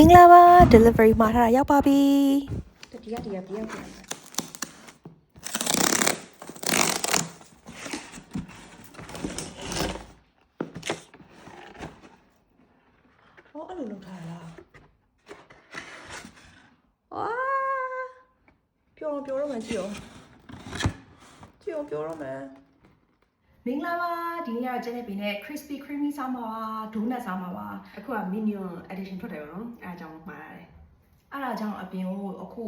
မင်္ဂလာပါ delivery မှာထားတာရောက်ပါပြီဒီကဒီကပြောင်းပြန်တယ်ဟောအဲ့လိုလုပ်ထားလားအာပြောတော့ပြောတော့မှကြည့်အောင်ကြည့်အောင်ပြောတော့မှ မင်္ဂလာပါဒီနေ့ကကျနေပြီနဲ့ crispy creamy စားမှာပါဒိုနတ်စားမှာပါအခုက minion edition ထွက်တယ်ပေါ့နော်အဲအကြောင်းမှားရတယ်အဲ့ဒါကြောင့်အပြင်ကိုအခု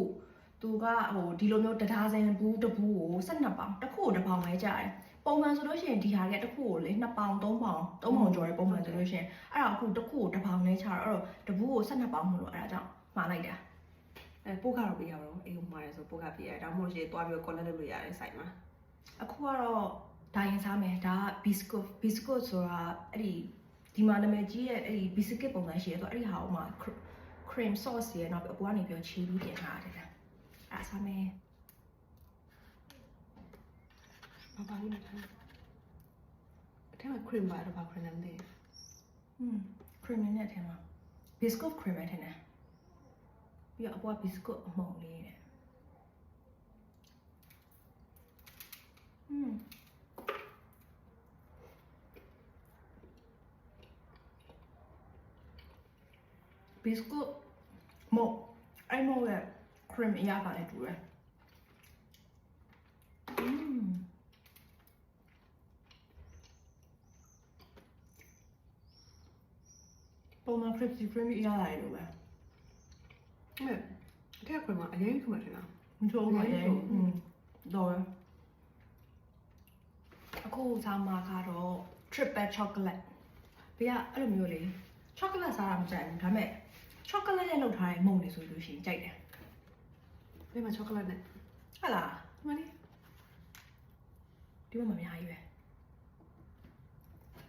သူကဟိုဒီလိုမျိုးတဒါဇင်ဘူးတစ်ဘူးကို12ပေါင်တစ်ခုကိုတစ်ပေါင်ပဲကြတယ်ပုံမှန်ဆိုလို့ရှိရင်ဒီဟာတွေကတစ်ခုကိုလေ2ပေါင်3ပေါင်3ပေါင်ကျော်တယ်ပုံမှန်ဆိုလို့ရှိရင်အဲ့ဒါအခုတစ်ခုကိုတစ်ပေါင်လဲချတော့အဲ့တော့တစ်ဘူးကို12ပေါင်မလို့အဲ့ဒါကြောင့်မှားလိုက်တာအဲပို့ကတော့ပေးရတော့အေးမှားတယ်ဆိုပို့ကပေးရတယ်ဒါမှမဟုတ်ရှင်သွားပြီးတော့ collect လုပ်လို့ရတယ်စိုက်မှာအခုကတော့ ဒါရင်စားမယ်ဒါက biscuit biscuit ဆိုတာအဲ့ဒီဒီမှာနာမည်ကြီးရဲ့အဲ့ဒီ biscuit ပုံစံရှိရဲဆိုတော့အဲ့ဒီဟာကိုမှ cream sauce ရယ်နောက်ပြီးအပေါ်ကနေပြီး chili ပြင်ထားတယ်အဲ့ဒါစားမယ် ဘာပါလို့လဲအထက်မှာ cream ပါတော့ဘာ cream လဲမသိ อืม cream နဲ့ထဲမှာ biscuit cream နဲ့ထဲနဲ့ပြီးတော့အပေါ်က biscuit အမှုံလေးနဲ့อืม ဘစ်ကွတ်မော့အိုင်မော့ရဲ့ cream အရပါလေတူတယ်ပုံမှန် cream စီ cream အရလာတယ်လို့ပဲမဲ့အထက် cream ကအရင်ကမှထင်တာမချိုးဘူးအရင်တော့အခုစားမှာကတော့ triple chocolate ဘေးကအဲ့လိုမျိုးလေ chocolate စားတာမကြိုက်ဘူးဒါပေမဲ့ chocolate နဲ့လုပ်ထားတဲ့မုန့်တွေဆိုလို့ရှိရင်ကြိုက်တယ်ဒီမှာ chocolate နဲ့ဟုတ်လားဒီမှာလေဒီမှာမအများကြီးပဲ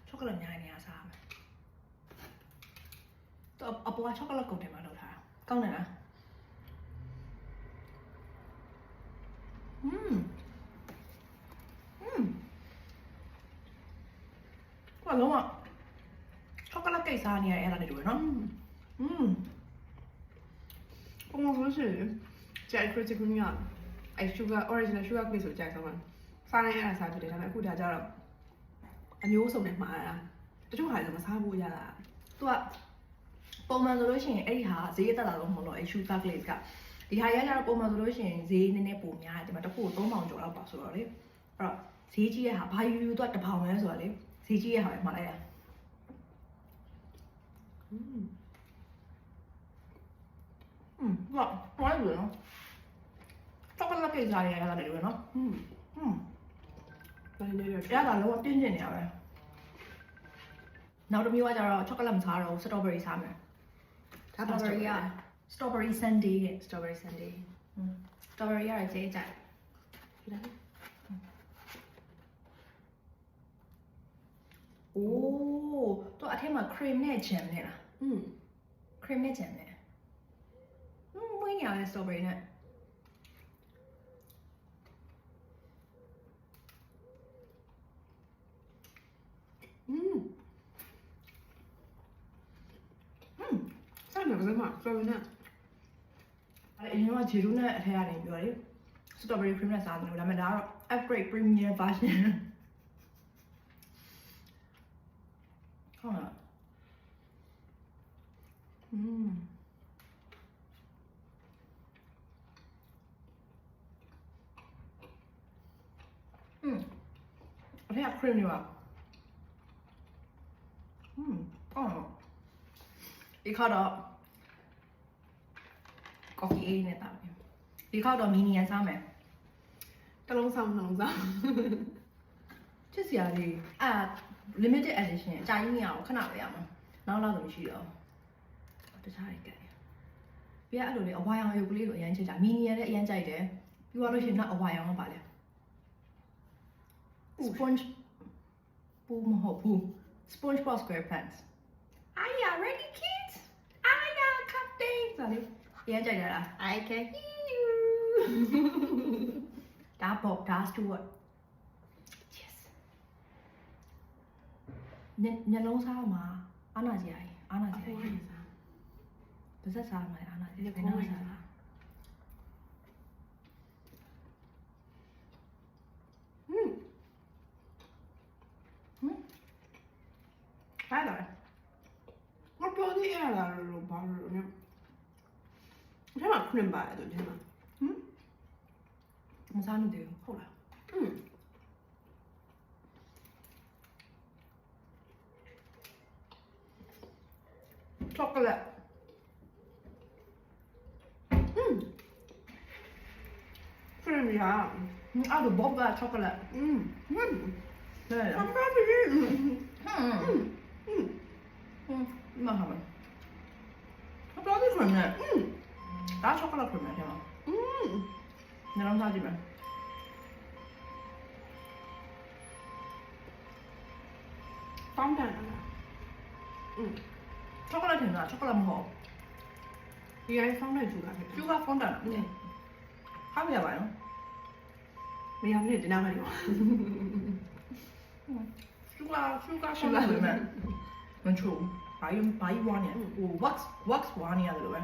chocolate အများကြီးနေရစားရမယ်တော့အပေါ်က chocolate ကုန်တယ်မှာလုပ်ထားတာကောင်းတယ်လား ပုံမှန်ဆိုလို့ရှိရင်ကြိုက် crispy cream ကအဲ sugar original sugar cake ဆိုကြိုက်ဆုံးမှာစားနိုင်ရတာစားဖြစ်တယ်ဒါပေမဲ့အခုဒါကြတော့အမျိုးစုံနဲ့မှားတာတချို့ဟာလည်းမစားဘူးရတာသူကပုံမှန်ဆိုလို့ရှိရင်အဲ့ဒီဟာဈေးတက်တာတော့မဟုတ်တော့အဲ့ sugar glaze ကဒီဟာရရတော့ပုံမှန်ဆိုလို့ရှိရင်ဈေးနည်းနည်းပိုများတယ်ဒီမှာတစ်ခု3ပေါင်ကျော်လောက်ပါဆိုတော့လေအဲ့တော့ဈေးကြီးရဲ့ဟာဘာယူယူတော့တစ်ပေါင်ပဲဆိုတော့လေဈေးကြီးရဲ့ဟာပဲမှားလိုက်ရอืม อืมဟုတ်ဘာလို့လဲနော်ချောကလက်ကိတ်စားရရတာလေနော် อืม อืม ဒါလည်းလည်း အဲ့ဒါလုံးဝပြင်းပြင်းနေရပဲနောက်တစ်မျိုးကကျတော့ချောကလက်မစားတော့စတော်ဘယ်ရီစားမယ် ဒါ စ ပါ တော်ဘယ်ရီ strawberry ကစတော်ဘယ်ရီ sunday တဲ့ strawberry sundae စတော်ဘယ်ရီရတယ်ဈေးကြိုက် ဒီလား ။အိုးသူအထက်မှာ cream နဲ့ jam နဲ့လား อืม cream နဲ့ jam နဲ့။ဟင်းမွေးနေရတယ် strawberry နဲ့ อืมอืมစားနေတယ်မှာ strawberry နဲ့ အဲ့အ ရင်ကဂျေရူးနဲ့အထက်ကနေပြောတယ် strawberry cream နဲ့စားတယ်လို့ဒါပေမဲ့ဒါကတော့ upgrade premium version ဟု အထက်က cream တွေပါอืมအော်ဒီခါတော့ coffee အေးနဲ့တောက်တယ်ဒီခါတော့ mini ရန်စားမယ်တလုံးဆောင်နှလုံးဆောင်ချစ်စရာလေးအာ limited edition အကြိုင်းကြီးမရအောင်ခဏပဲရမှာနောက်လောက်တော့မရှိတော့ဘူးတခြားတွေကဲပြအဲ့လိုလေအဝါရောင်ရုပ်ကလေးကိုအရင်ချစ်တာ mini ရလည်းအရင်ကြိုက်တယ်ပြီးသွားလို့ရှိရင်နောက်အဝါရောင်ကပါလေ sponge ပူမဟုတ်ဘူး SpongeBob SquarePants Are you ready kids? Are you captain? ဆိုလေအရင်ကြိုက်တာလား I can hear you ဒါ Bob ဒါ Stewart yes ညညလုံးစားမှာအာနာကြီးအာအာနာကြီးအဲ့ဒါစားပါဇက်စားမှာအားနာဒီဒီကောကောင်းင်းပါ 앞으로는 봐야 돼, 해 나. 응? 감사하면 돼 요, 허 라. 응. 초콜 릿. 응. 크림이 야. 응, 아주 먹어야 초콜 릿. 응. 응. 네. 감사합니 다. 응. 응. 응. 응. 이만 가 봐. 아주 좋 네. 응. 打巧克力看蛮香的。嗯，你弄啥去呗？当然了。嗯，巧克力甜的，巧克力不好。伊还放奶煮咖啡，就放蛋了。嗯，咖啡也完了。没有，你这两个有。嗯，苏格苏格放奶煮没？能吃，还有还有瓦尼，我 wax wax 瓦尼啊，对不对？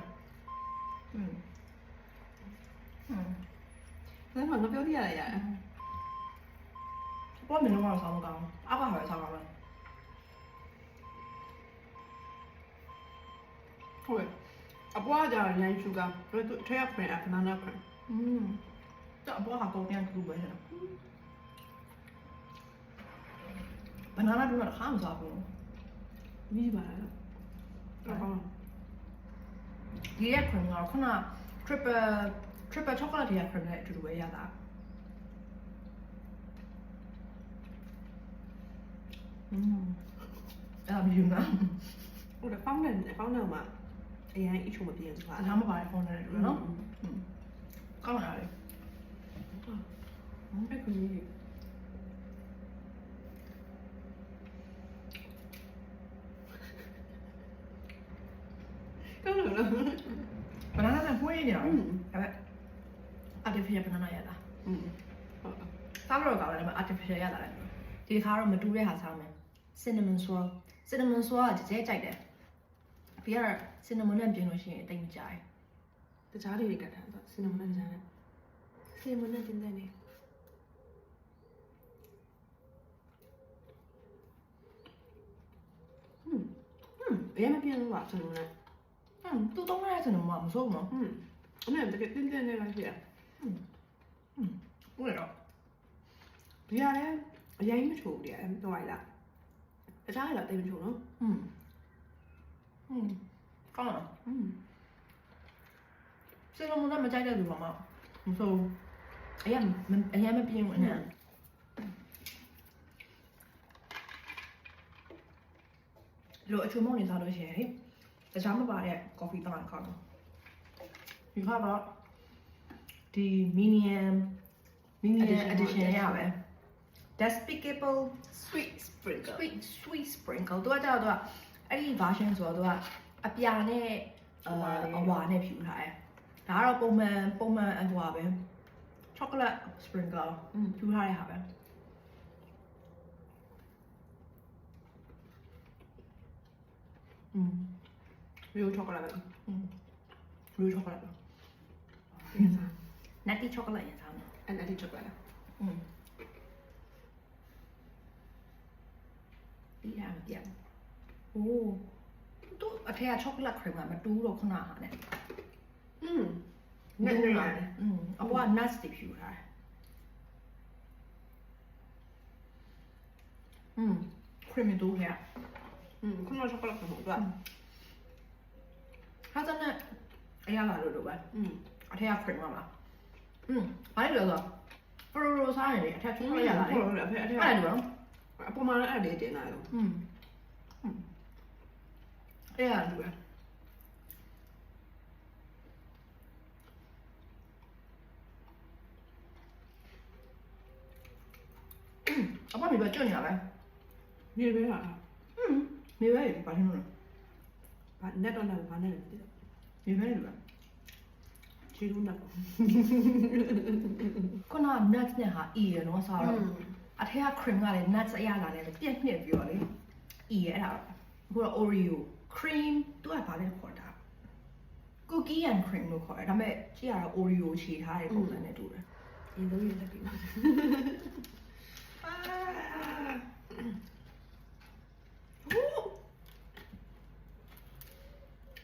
ဟာမရပါနော် မရဘူးဒီနားမလို့ ကျူကကျူကဖုန်းတန်မယ်မချိုးဘာယဘာယဝါနေဟို wax wax ဝါနေရတယ်လို့ပဲอืมอืม ဒါမှငါပြောပြရရ ဘောမင်းတော့ဆောင်းမကောင်းအဘဟာဆောင်းကောင်းလား ဟုတ်အပွားကြရန်ရှူကတို့ထွေးရခွင့်အဘနာနာခွင့် อืมတော့ဘောဟာကောင်းပြန်ကူပဲနော်ဘနာနာတို့ကခါမစားဘူး မိပါလားဟုတ်ကောင်း ဒီရက်ခွန်ကခုန triple triple chocolate ရဲ့ cream နဲ့အတူတူပဲရတာอืมအဲ့ဒါမြင်လားဟုတ်တယ်ဖောင်းတဲ့ဖောင်းတဲ့မှာအရင်အချုံမပြင်းသွားအလားမပါတဲ့ဖုန်းနဲ့တူတယ်နော်ကောင်းလာတယ်အဲ့ကိုကြီး Kan du det? Bananen är en poäng idag. Mm. Jag vet. Artificial banana gäller. Mm. စားလို့ကောင်းတယ်ဒါပေမဲ့ artificial ရလာတယ်ဒီတစ်ခါတော့မတူတဲ့ဟာစားမယ် cinnamon swirl cinnamon swirl ကကြဲကြဲကြိုက်တယ်ပြီးတော့ cinnamon နဲ့ပြင်လို့ရှိရင်တိတ်မကြိုက်တခြားတွေကတန်းတော့ cinnamon နဲ့ကြမ်းတယ် cinnamon နဲ့ပြင်တယ်နေဟွန်းဟွန်းဘယ်မှာပြင်လို့လဲ cinnamon နဲ့ မန် ဟမ်သူသုံးရတဲ့ cinnamon ကမဆိုးဘူးနော် ဟွန်းအဲ့ဒါတကယ်တင်းတင်းနေလိုက်ပြရ ဟုတ်တယ်တော့ ဒီရလဲအရင်မချိုးတယ်တော့ရလားတခြားရတော့တိတ်မချိုးနော် อืมอืมကောင်းလား ဟွန်း cinnamon နဲ့မကြိုက်တဲ့လူကမှမဆိုးဘူးအရင်အရင်မပြင်းဘူးအနံ့လို့အချုံမုံနေစားလို့ရှိရင် တခြားမပါတဲ့ coffee တောင်းကောင်းတယ်ဒီကတော့ဒီ medium medium edition ရပဲ despicable sweet sprinkle sweet sweet sprinkle သူကကြောက်တော့အဲ့ဒီ version ဆိုတော့သူကအပြာနဲ့အအဝါနဲ့ဖြူထားတယ်ဒါကတော့ပုံမှန်ပုံမှန်အဝါပဲ chocolate sprinkle ဖြူထားတဲ့ဟာပဲอืม รู้ช็อกโกแลตอืมรู้ช็อกโกแลตนัตตี้ช็อกโกแลตอย่างเงี้ยอันนัตตี้ช็อกโกแลตอืมดีอะเดียวโอ้ตู้อัธยาช็อกโกแลตใครีมอามาดูเราขนาดเนี่ยอืมนั่นไงอืมเอาว่าน่าสติผิวค่ะ嗯，creamy 度呀，嗯，看到巧克力很好吃。哈真的，哎呀，哪都都吧，嗯，阿天要 cream 嘛，嗯，反正就是，不如说啥人的，他冲着下来，ဟုတ်တယ်ဖေအဲ့ဒါအဲ့ဒါလိုအပေါ်မှာလည်းအဲ့ဒီတင်လာရော嗯，嗯，အဲ့ဒါလိုပဲအမမိဘကြွညာပဲမြေပဲဟာ嗯，没白也是八千多了， နဲ့တော့လည်းဘာနဲ့လဲမသိတော့မေပဲလို့ပဲချီလို့နဲ့ခုန nuts နဲ့ဟာအီရယ်နော်စားတော့အထက်က cream ကလည်း nuts အရလာတယ်ပြည့်နှစ်ပြီးတော့လေအီရယ်အဲ့ဒါအခုတော့ oreo cream သူကဘာလဲခေါ်တာ cookie and cream လို့ခေါ်တယ်ဒါပေမဲ့ကြည့်ရတော့ Oreo ခြေထားတဲ့ပုံစံနဲ့တူတယ်ဒီလိုရလက်ပြီးပါ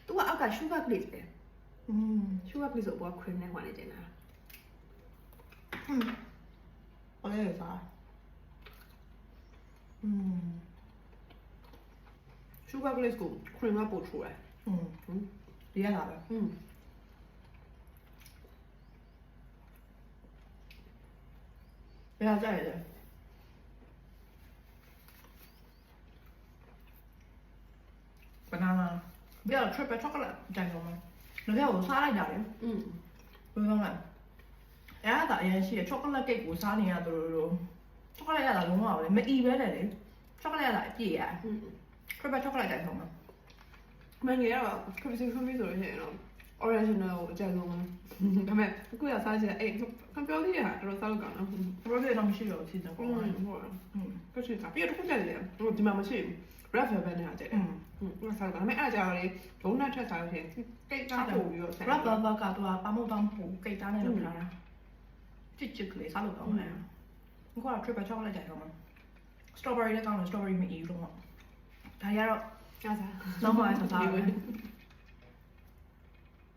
သူ ကအောက်က sugar glaze ပဲ อืม sugar glaze ကိုဘော cream နဲ့ဟိုနေကျင်တာ ဘာလဲစားอืม sugar glaze ကို cream ကပို့ထိုးတယ် อืม ဟွန်း ဒီရတာပဲ อืม ဘယ်ဟာကြိုက်လဲဘနာနာ ဘယ် triple chocolate ကြိုက်တော့မလဲငါကစားလိုက်တာလေ อืม ဘယ်လိုလဲအဲ့ဒါအရင်ရှိရ chocolate cake ကိုစားနေရသူတို့ chocolate ရတာလုံးဝပဲမအီပဲလေလေ chocolate ရတာအပြည့်ရ อืม triple chocolate ကြိုက်တော့မှာ မန်ကြီးကတော့ crispy creamy ဆိုလို့ရှိရင်တော့ original ကိုအကြိုက်ဆုံးပဲဒါပေမဲ့အခုရစားချင်အဲ့ကံပြောလေးကတော်တော်စားလို့ကောင်းတော့ chocolate တော့မရှိတော့ဘူးစီစဉ် อื ပေါ့ ม อื ဟုတ်တယ် ม ကချင်တာပြီးတော့တစ်ခုကြိုက်တယ်ဟိုဒီမှာမရှိဘူး red velvet နဲ့ကကြိုက်တယ်။ဟုတ်ဆောက်တာဒါပေမဲ့အဲ့ဒါကြတော့လေဒုံးနတ်ထက်စားလို့ရှိရင်ကိတ်သားပို့ပြီးတော့ဆန် red velvet ကတော့ပါမုတ်တောင်းပူကိတ်သားနဲ့လုပ်ထားတာ။ချစ်ချစ်ကလေးစားလို့ကောင်းတယ်။အခုက triple chocolate ကြိုက်တော့မှာ strawberry လည်းကောင်းတယ် strawberry မအီးလို့ပေါ့။ဒါရတော့ကျစား။နောက်မှစားစား